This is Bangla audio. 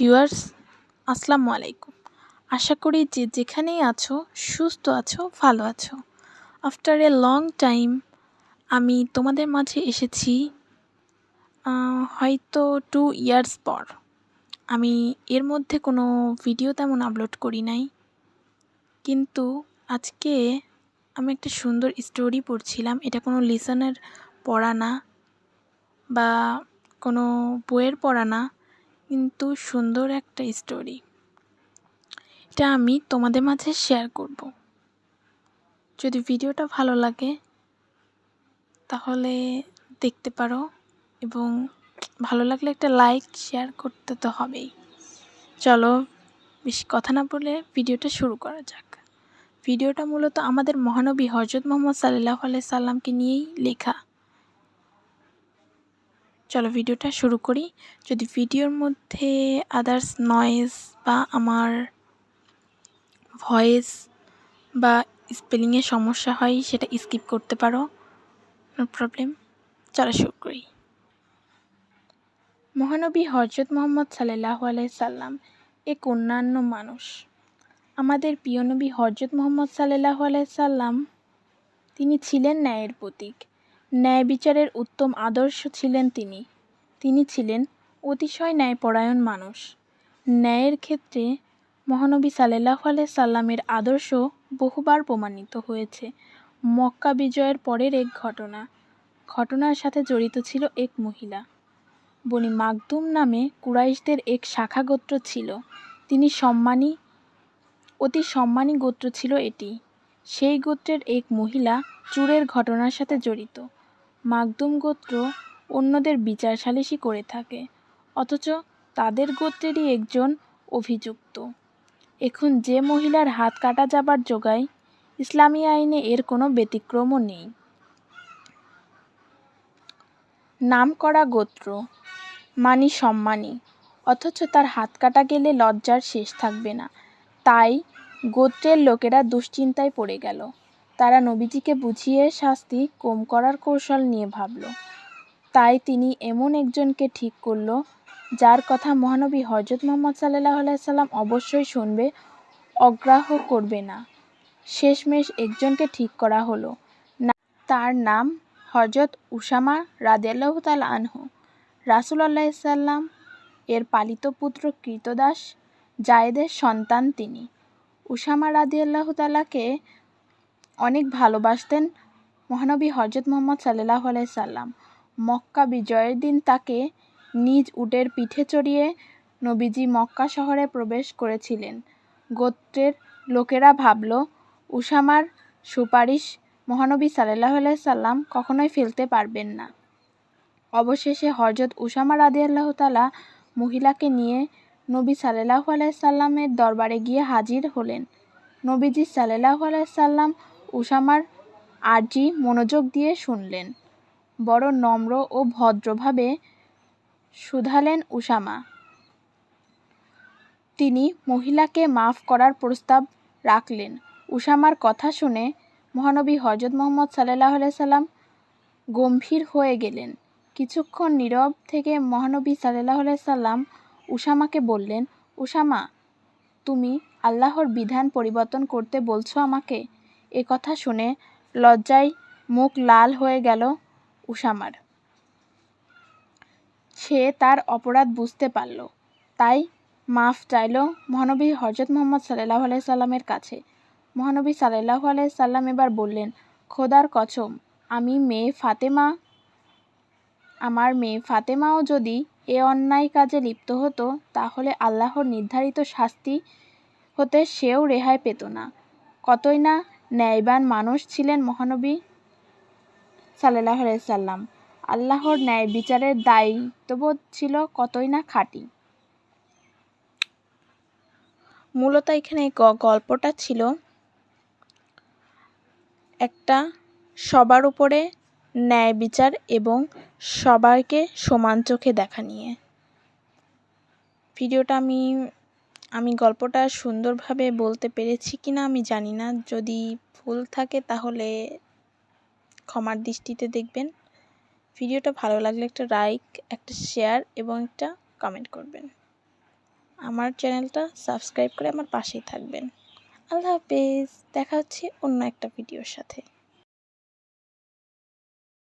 ভিউয়ার্স, আসসালামু আলাইকুম। আশা করি যে যেখানেই আছো, সুস্থ আছো, ভালো আছো। আফটার এ লং টাইম আমি তোমাদের মাঝে এসেছি হয়তো টু ইয়ার্স পর। আমি এর মধ্যে কোনো ভিডিও তেমন আপলোড করি নাই। কিন্তু আজকে আমি একটা সুন্দর স্টোরি পড়ছিলাম। এটা কোনো লিসনের পড়া না, বা কোনো বইয়ের পড়া না। কিন্তু সুন্দর একটা স্টোরি এটা আমি তোমাদের মাঝে শেয়ার করব। যদি ভিডিওটা ভালো লাগে, তাহলে দেখতে পারো এবং ভালো লাগলে একটা লাইক শেয়ার করতে তো হবেই। চলো বেশি কথা না বলে ভিডিওটা শুরু করা যাক। ভিডিওটা মূলত আমাদের মহানবী হজরত মোহাম্মদ সাল্লাহ আলাই সাল্লামকে নিয়েই লেখা। চলো ভিডিওটা শুরু করি। যদি ভিডিওর মধ্যে আদার্স নয়েজ বা আমার ভয়েস বা স্পেলিংয়ে সমস্যা হয়, সেটা স্কিপ করতে পারো। নো প্রবলেম চলো শুরু করি। মহানবী হজরত মোহাম্মদ সাল্লাহ সাল্লাম এক অন্যান্য মানুষ। আমাদের প্রিয় নবী হজরত মোহাম্মদ সাল্লাহ সাল্লাম, তিনি ছিলেন ন্যায়ের প্রতীক। ন্যায় বিচারের উত্তম আদর্শ ছিলেন তিনি। তিনি ছিলেন অতিশয় ন্যায়পরায়ণ মানুষ। ন্যায়ের ক্ষেত্রে মহানবী সাল্লাহ সাল্লামের আদর্শ বহুবার প্রমাণিত হয়েছে। মক্কা বিজয়ের পরের এক ঘটনা। ঘটনার সাথে জড়িত ছিল এক মহিলা। বনি মাকদুম নামে কুরাইশদের এক শাখা গোত্র ছিল। তিনি সম্মানী, অতি সম্মানী গোত্র ছিল এটি। সেই গোত্রের এক মহিলা চুরের ঘটনার সাথে জড়িত। মাকদুম গোত্র অন্যদের বিচার সালিশি করে থাকে, অথচ তাদের গোত্রেরই একজন অভিযুক্ত। এখন যে মহিলার হাত কাটা যাবার জোগায় ইসলামী আইনে এর কোনো ব্যতিক্রমও নেই। নাম করা গোত্র, মানি সম্মানী, অথচ তার হাত কাটা গেলে লজ্জার শেষ থাকবে না। তাই গোত্রের লোকেরা দুশ্চিন্তায় পড়ে গেল। তারা নবীজিকে বুঝিয়ে শাস্তি কম করার কৌশল নিয়ে ভাবল। তাই তিনি এমন একজনকে ঠিক করল, যার কথা মহানবী হজরত মোহাম্মদ সাল্লাহ সাল্লাম অবশ্যই শুনবে অগ্রাহ্য করবে না। শেষমেশ একজনকে ঠিক করা হলো। না, তার নাম হজরত উসামা রাদেল্লাহ তাল আনহু। রাসুল আল্লাহ সাল্লাম এর পালিত পুত্র কৃতদাস জায়েদের সন্তান তিনি। উসামা রাদিয়াল্লাহ তালাকে অনেক ভালোবাসতেন মহানবী হজরত মোহাম্মদ সাল্লাহ সাল্লাম। মক্কা বিজয়ের দিন তাকে নিজ উটের পিঠে চড়িয়ে নবীজি মক্কা শহরে প্রবেশ করেছিলেন। গোত্রের লোকেরা ভাবল উসামার সুপারিশ মহানবী সাল্লাহ সাল্লাম কখনোই ফেলতে পারবেন না। অবশেষে হজরত উসামা রাদি আল্লাহ তালা মহিলাকে নিয়ে নবী সাল্লাহ সাল্লামের দরবারে গিয়ে হাজির হলেন। নবীজি সাল্লাহ সাল্লাম উসামার আর্জি মনোযোগ দিয়ে শুনলেন। বড় নম্র ও ভদ্রভাবে শুধালেন উসামা তিনি মহিলাকে মাফ করার প্রস্তাব রাখলেন। উসামার কথা শুনে মহানবী হজরত মোহাম্মদ সাল্লাহ সাল্লাম গম্ভীর হয়ে গেলেন। কিছুক্ষণ নীরব থেকে মহানবী সাল্লাহ সাল্লাম উষামাকে বললেন, উষামা, তুমি আল্লাহর বিধান পরিবর্তন করতে বলছো আমাকে? এ কথা শুনে লজ্জায় মুখ লাল হয়ে গেল উসামার সে তার অপরাধ বুঝতে পারল। তাই মাফ চাইল মহানবী হজরত মোহাম্মদ সাল্লাহ সাল্লামের কাছে। মহানবী সাল্লাহ সাল্লাম এবার বললেন, খোদার কচম আমি মেয়ে ফাতেমা, আমার মেয়ে ফাতেমাও যদি এ অন্যায় কাজে লিপ্ত হতো, তাহলে আল্লাহর নির্ধারিত শাস্তি হতে সেও রেহাই পেত না। কতই না ন্যায়বান মানুষ ছিলেন মহানবী সাল্লাহ সাল্লাম। আল্লাহর ন্যায় বিচারের দায়িত্ববোধ ছিল কতই না খাঁটি। মূলত এখানে গল্পটা ছিল একটা সবার উপরে ন্যায় বিচার এবং সবাইকে সমান চোখে দেখা নিয়ে। ভিডিওটা আমি আমি গল্পটা সুন্দরভাবে বলতে পেরেছি কি না আমি জানি না। যদি ভুল থাকে তাহলে ক্ষমার দৃষ্টিতে দেখবেন। ভিডিওটা ভালো লাগলে একটা লাইক একটা শেয়ার এবং একটা কমেন্ট করবেন। আমার চ্যানেলটা সাবস্ক্রাইব করে আমার পাশেই থাকবেন। আল্লাহ হাফেজ, দেখা হচ্ছে অন্য একটা ভিডিওর সাথে।